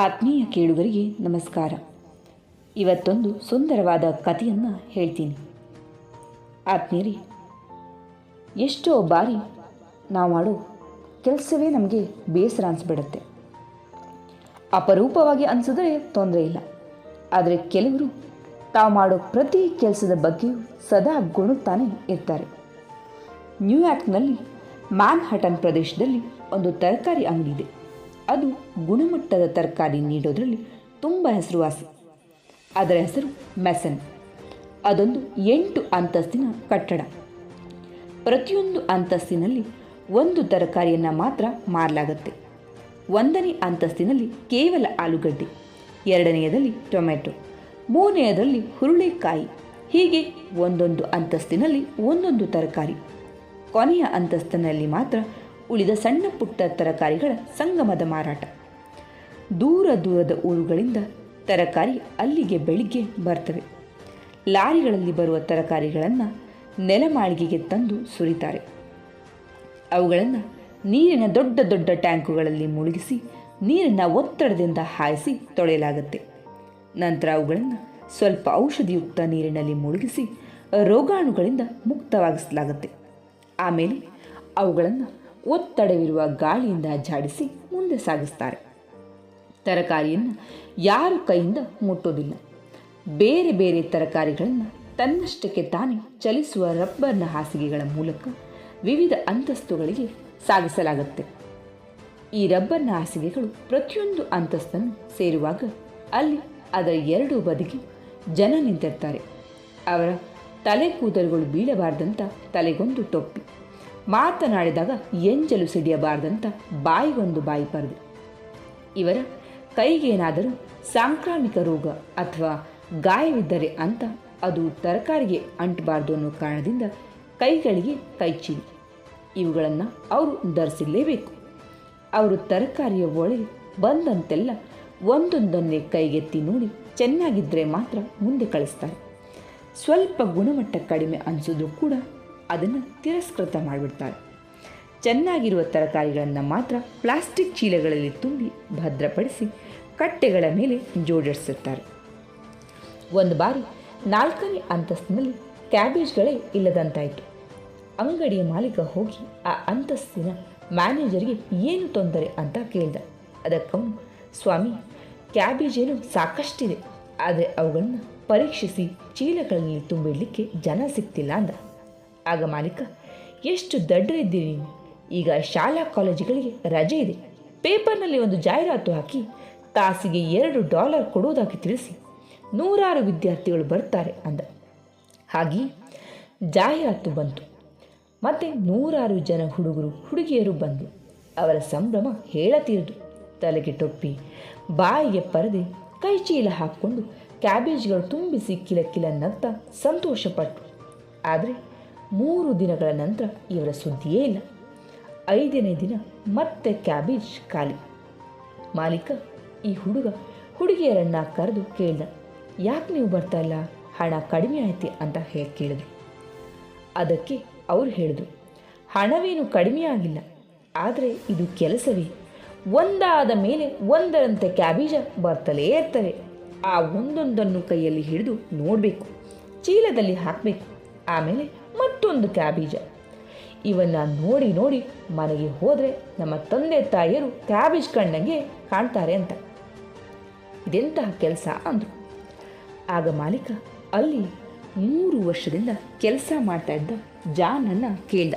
ಆತ್ಮೀಯ ಕೇಳುಗರಿಗೆ ನಮಸ್ಕಾರ. ಇವತ್ತೊಂದು ಸುಂದರವಾದ ಕಥೆಯನ್ನು ಹೇಳ್ತೀನಿ. ಆತ್ಮೀಯರಿ, ಎಷ್ಟೋ ಬಾರಿ ನಾವು ಮಾಡೋ ಕೆಲಸವೇ ನಮಗೆ ಬೇಸರ ಅನಿಸ್ಬಿಡುತ್ತೆ. ಅಪರೂಪವಾಗಿ ಅನಿಸಿದ್ರೆ ತೊಂದರೆ ಇಲ್ಲ. ಆದರೆ ಕೆಲವರು ತಾವು ಮಾಡೋ ಪ್ರತಿ ಕೆಲಸದ ಬಗ್ಗೆಯೂ ಸದಾ ಗುಣುತ್ತಾನೆ ಇರ್ತಾರೆ. ನ್ಯೂಯಾರ್ಕ್ನಲ್ಲಿ ಮ್ಯಾನ್ಹಟನ್ ಪ್ರದೇಶದಲ್ಲಿ ಒಂದು ತರಕಾರಿ ಅಂಗಡಿ ಇದೆ. ಅದು ಗುಣಮಟ್ಟದ ತರಕಾರಿ ನೀಡೋದರಲ್ಲಿ ತುಂಬ ಹೆಸರುವಾಸಿ. ಅದರ ಹೆಸರು ಮೆಸನ್. ಅದೊಂದು ಎಂಟು ಅಂತಸ್ತಿನ ಕಟ್ಟಡ. ಪ್ರತಿಯೊಂದು ಅಂತಸ್ತಿನಲ್ಲಿ ಒಂದು ತರಕಾರಿಯನ್ನು ಮಾತ್ರ ಮಾರಲಾಗುತ್ತೆ. ಒಂದನೇ ಅಂತಸ್ತಿನಲ್ಲಿ ಕೇವಲ ಆಲೂಗಡ್ಡೆ, ಎರಡನೆಯದಲ್ಲಿ ಟೊಮೆಟೊ ಮೂರನೆಯದರಲ್ಲಿ ಹುರುಳಿಕಾಯಿ, ಹೀಗೆ ಒಂದೊಂದು ಅಂತಸ್ತಿನಲ್ಲಿ ಒಂದೊಂದು ತರಕಾರಿ. ಕೊನೆಯ ಅಂತಸ್ತಿನಲ್ಲಿ ಮಾತ್ರ ಉಳಿದ ಸಣ್ಣ ಪುಟ್ಟ ತರಕಾರಿಗಳ ಸಂಗಮದ ಮಾರಾಟ. ದೂರ ದೂರದ ಊರುಗಳಿಂದ ತರಕಾರಿ ಅಲ್ಲಿಗೆ ಬೆಳಿಗ್ಗೆ ಬರ್ತವೆ. ಲಾರಿಗಳಲ್ಲಿ ಬರುವ ತರಕಾರಿಗಳನ್ನು ನೆಲಮಾಳಿಗೆಗೆ ತಂದು ಸುರಿತಾರೆ. ಅವುಗಳನ್ನು ನೀರಿನ ದೊಡ್ಡ ದೊಡ್ಡ ಟ್ಯಾಂಕುಗಳಲ್ಲಿ ಮುಳುಗಿಸಿ ನೀರಿನ ಒತ್ತಡದಿಂದ ಹಾಯಿಸಿ ತೊಳೆಯಲಾಗುತ್ತೆ. ನಂತರ ಅವುಗಳನ್ನು ಸ್ವಲ್ಪ ಔಷಧಿಯುಕ್ತ ನೀರಿನಲ್ಲಿ ಮುಳುಗಿಸಿ ರೋಗಾಣುಗಳಿಂದ ಮುಕ್ತವಾಗಿಸಲಾಗುತ್ತೆ. ಆಮೇಲೆ ಅವುಗಳನ್ನು ಒತ್ತಡವಿರುವ ಗಾಳಿಯಿಂದ ಜಾಡಿಸಿ ಮುಂದೆ ಸಾಗಿಸ್ತಾರೆ. ತರಕಾರಿಯನ್ನು ಯಾರು ಕೈಯಿಂದ ಮುಟ್ಟೋದಿಲ್ಲ. ಬೇರೆ ಬೇರೆ ತರಕಾರಿಗಳನ್ನು ತನ್ನಷ್ಟಕ್ಕೆ ತಾನೇ ಚಲಿಸುವ ರಬ್ಬರ್ನ ಹಾಸಿಗೆಗಳ ಮೂಲಕ ವಿವಿಧ ಅಂತಸ್ತುಗಳಿಗೆ ಸಾಗಿಸಲಾಗುತ್ತೆ. ಈ ರಬ್ಬರ್ನ ಹಾಸಿಗೆಗಳು ಪ್ರತಿಯೊಂದು ಅಂತಸ್ತನ್ನು ಸೇರುವಾಗ ಅಲ್ಲಿ ಅದರ ಎರಡು ಬದಿಗೆ ಜನ ನಿಂತಿರ್ತಾರೆ. ಅವರ ತಲೆ ಕೂದಲುಗಳು ಬೀಳಬಾರ್ದಂತ ತಲೆಗೊಂದು ಟೊಪ್ಪಿ. ಮಾತನಾಡಿದಾಗ ಎಂಜಲು ಸಿಡಿಯಬಾರ್ದಂತ ಬಾಯಿಗೊಂದು ಬಾಯಿ ಪರದೆ. ಇವರ ಕೈಗೇನಾದರೂ ಸಾಂಕ್ರಾಮಿಕ ರೋಗ ಅಥವಾ ಗಾಯವಿದ್ದರೆ ಅಂತ ಅದು ತರಕಾರಿಗೆ ಅಂಟಬಾರ್ದು ಅನ್ನೋ ಕಾರಣದಿಂದ ಕೈಗಳಿಗೆ ಕೈಚೀಲಿ ಇವುಗಳನ್ನು ಅವರು ಧರಿಸಲೇಬೇಕು ಅವರು ತರಕಾರಿಯ ಒಳಗೆ ಬಂದಂತೆಲ್ಲ ಒಂದೊಂದನ್ನೇ ಕೈಗೆತ್ತಿ ನೋಡಿ ಚೆನ್ನಾಗಿದ್ದರೆ ಮಾತ್ರ ಮುಂದೆ ಕಳಿಸ್ತಾರೆ. ಸ್ವಲ್ಪ ಗುಣಮಟ್ಟ ಕಡಿಮೆ ಅನಿಸಿದ್ರು ಕೂಡ ಅದನ್ನು ತಿರಸ್ಕೃತ ಮಾಡಿಬಿಡ್ತಾರೆ. ಚೆನ್ನಾಗಿರುವ ತರಕಾರಿಗಳನ್ನು ಮಾತ್ರ ಪ್ಲಾಸ್ಟಿಕ್ ಚೀಲಗಳಲ್ಲಿ ತುಂಬಿ ಭದ್ರಪಡಿಸಿ ಕಟ್ಟೆಗಳ ಮೇಲೆ ಜೋಡಿಸುತ್ತಾರೆ ಒಂದು ಬಾರಿ ನಾಲ್ಕನೇ ಅಂತಸ್ತಿನಲ್ಲಿ ಕ್ಯಾಬೇಜ್ಗಳೇ ಇಲ್ಲದಂತಾಯಿತು. ಅಂಗಡಿಯ ಮಾಲೀಕ ಹೋಗಿ ಆ ಅಂತಸ್ತಿನ ಮ್ಯಾನೇಜರ್ಗೆ ಏನು ತೊಂದರೆ ಅಂತ ಕೇಳಿದ. ಅದಕ್ಕವನು ಸ್ವಾಮಿ ಕ್ಯಾಬೇಜೇನು ಸಾಕಷ್ಟಿದೆ. ಆದರೆ ಅವುಗಳನ್ನು ಪರೀಕ್ಷಿಸಿ ಚೀಲಗಳಲ್ಲಿ ತುಂಬಿಡಲಿಕ್ಕೆ ಜನ ಸಿಗ್ತಿಲ್ಲ ಅಂದ. ಆಗ ಮಾಲೀಕ, ಎಷ್ಟು ದಡ್ಡರಿದ್ದೀರಿ ನೀವು? ಈಗ ಶಾಲಾ ಕಾಲೇಜುಗಳಿಗೆ ರಜೆ ಇದೆ. ಪೇಪರ್ನಲ್ಲಿ ಒಂದು ಜಾಹೀರಾತು ಹಾಕಿ ತಾಸಿಗೆ ಎರಡು ಡಾಲರ್ ಕೊಡುವುದಾಗಿ ತಿಳಿಸಿ. ನೂರಾರು ವಿದ್ಯಾರ್ಥಿಗಳು ಬರ್ತಾರೆ ಅಂದ. ಹಾಗೆ ಜಾಹೀರಾತು ಬಂತು. ಮತ್ತು ನೂರಾರು ಜನ ಹುಡುಗರು, ಹುಡುಗಿಯರು ಬಂದರು ಅವರ ಸಂಭ್ರಮ ಹೇಳತೀರದು. ತಲೆಗೆ ಟೊಪ್ಪಿ, ಬಾಯಿಗೆ ಪರದೆ ಕೈ ಚೀಲ ಹಾಕ್ಕೊಂಡು ಕ್ಯಾಬೇಜ್ಗಳು ತುಂಬಿಸಿ ಕಿಲ ಕಿಲ ನಗ್ತಾ ಸಂತೋಷಪಟ್ಟರು ಆದರೆ ಮೂರು ದಿನಗಳ ನಂತರ ಇವರ ಸುದ್ದಿಯೇ ಇಲ್ಲ. ಐದನೇ ದಿನ ಮತ್ತೆ ಕ್ಯಾಬೇಜ್ ಖಾಲಿ. ಮಾಲೀಕ, ಈ ಹುಡುಗ ಹುಡುಗಿಯರನ್ನ ಕರೆದು ಕೇಳ್ದ, ಯಾಕೆ ನೀವು ಬರ್ತಾ ಇಲ್ಲ? ಹಣ ಕಡಿಮೆ ಆಯ್ತು ಅಂತ ಹೇಳಿ ಕೇಳಿದ್ರು. ಅದಕ್ಕೆ ಅವರು ಹೇಳಿದ್ರು, ಹಣವೇನು ಕಡಿಮೆ ಆಗಿಲ್ಲ. ಆದರೆ ಇದು ಕೆಲಸವೇ. ಒಂದಾದ ಮೇಲೆ ಒಂದರಂತೆ ಕ್ಯಾಬೀಜ ಬರ್ತಲೇ ಇರ್ತವೆ. ಆ ಒಂದೊಂದನ್ನು ಕೈಯಲ್ಲಿ ಹಿಡಿದು ನೋಡಬೇಕು. ಚೀಲದಲ್ಲಿ ಹಾಕಬೇಕು. ಆಮೇಲೆ ಮತ್ತೊಂದು ಕ್ಯಾಬೇಜ. ಇವನ್ನ ನೋಡಿ ನೋಡಿ ಮನೆಗೆ ಹೋದರೆ ನಮ್ಮ ತಂದೆ ತಾಯಿಯರು ಕ್ಯಾಬೇಜ್ ಕಣ್ಣಂಗೆ ಕಾಣ್ತಾರೆ ಅಂತ. ಇದೆಂತಹ ಕೆಲಸ ಅಂದರು. ಆಗ ಮಾಲೀಕ ಅಲ್ಲಿ ಮೂರು ವರ್ಷದಿಂದ ಕೆಲಸ ಮಾಡ್ತಾ ಇದ್ದ ಜಾನನ್ನು ಕೇಳ್ದ.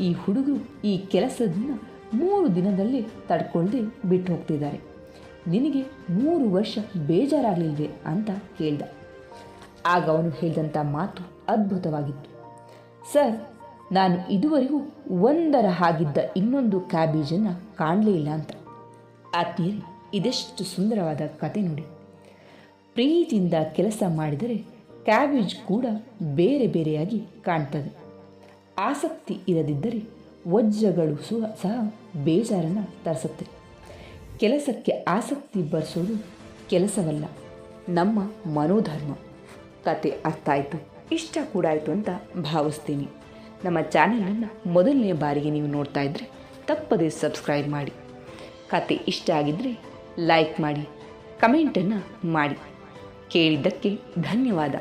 ಈ ಹುಡುಗರು ಈ ಕೆಲಸದನ್ನು ಮೂರು ದಿನದಲ್ಲಿ ತಡ್ಕೊಳ್ಳದೆ ಬಿಟ್ಟು ಹೋಗ್ತಿದ್ದಾರೆ. ನಿನಗೆ ಮೂರು ವರ್ಷ ಬೇಜಾರಾಗಲಿಲ್ವೇ ಅಂತ ಕೇಳ್ದ. ಆಗ ಅವನು ಹೇಳಿದಂಥ ಮಾತು ಅದ್ಭುತವಾಗಿತ್ತು. ಸರ್, ನಾನು ಇದುವರೆಗೂ ಒಂದರ ಹಾಗಿದ್ದ ಇನ್ನೊಂದು ಕ್ಯಾಬೇಜನ್ನು ಕಾಣಲೇ ಇಲ್ಲ ಅಂತ. ಆತ್ಮೀಯರಿ, ಇದೆಷ್ಟು ಸುಂದರವಾದ ಕತೆ ನೋಡಿ. ಪ್ರೀತಿಯಿಂದ ಕೆಲಸ ಮಾಡಿದರೆ ಕ್ಯಾಬೇಜ್ ಕೂಡ ಬೇರೆ ಬೇರೆಯಾಗಿ ಕಾಣ್ತದೆ. ಆಸಕ್ತಿ ಇರದಿದ್ದರೆ ವಜ್ರಗಳು ಸಹ ಸಹ ಬೇಜಾರನ್ನು ತರಿಸುತ್ತೆ. ಕೆಲಸಕ್ಕೆ ಆಸಕ್ತಿ ಬರೆಸೋದು ಕೆಲಸವಲ್ಲ, ನಮ್ಮ ಮನೋಧರ್ಮ. ಕತೆ ಅರ್ಥ ಆಯಿತು. ಇಷ್ಟ ಕೂಡ ಆಯಿತು ಅಂತ ಭಾವಿಸ್ತೀನಿ. ನಮ್ಮ ಚಾನೆಲನ್ನು ಮೊದಲನೇ ಬಾರಿಗೆ ನೀವು ನೋಡ್ತಾ ಇದ್ದರೆ ತಪ್ಪದೇ ಸಬ್ಸ್ಕ್ರೈಬ್ ಮಾಡಿ. ಕತೆ ಇಷ್ಟ ಆಗಿದ್ದರೆ ಲೈಕ್ ಮಾಡಿ, ಕಮೆಂಟನ್ನು ಮಾಡಿ. ಕೇಳಿದ್ದಕ್ಕೆ ಧನ್ಯವಾದ.